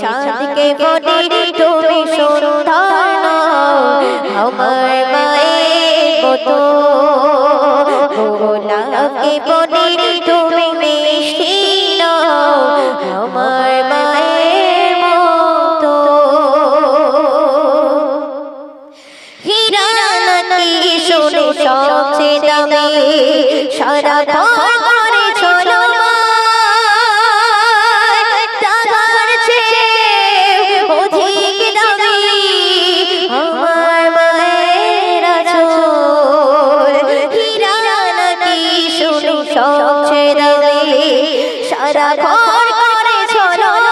চাঁদকে বলি তুমি সুন্দর নও। আমার মায়ের মতো গোলাপকে বলি তুমি মিষ্টি আমার মায়ের মতো হীরা নাকি সবচেয়ে দামি সারা no, no, no.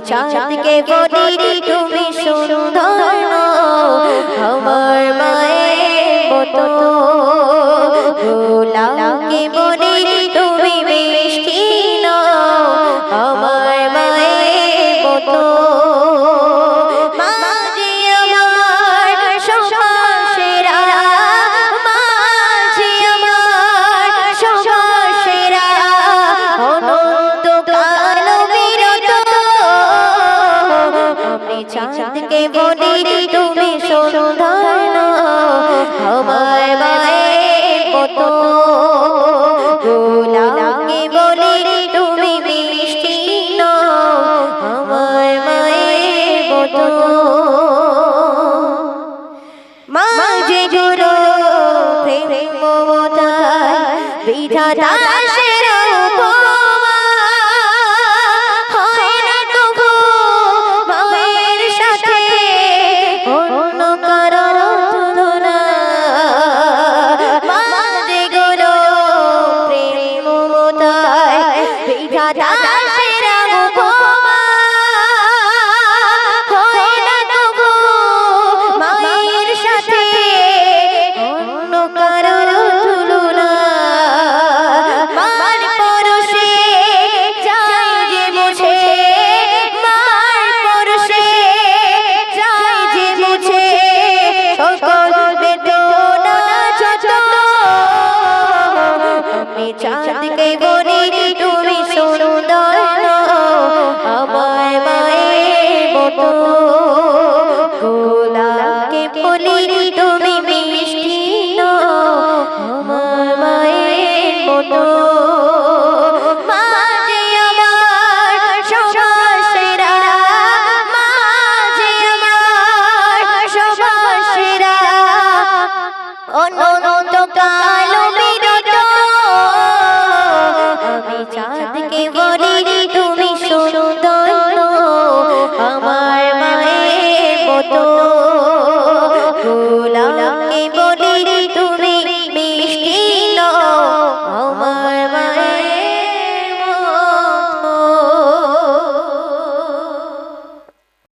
চাঁদকে বলি তুমি সুন্দর। চাঁদকে বলি তুমি সুন্দর আমার মায়ের মতো গোলাপকে বলি। তুমি মিষ্টি নও, আমার মায়ের মতো মাঝে গুরু প্রেম মমতায় বিধাতা চাঁদকে বলি তুমি সুন্দর আমার মায়ের মতো গোলাপকে বলি তুমি মিষ্টি আমার মায়ের মতো। মাঝে আমার সবাসেরা